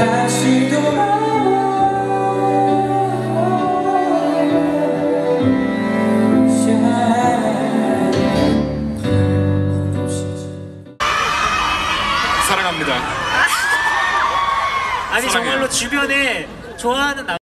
다시 돌아와 사랑합니다. 아니 사랑해요. 정말로 주변에 좋아하는 남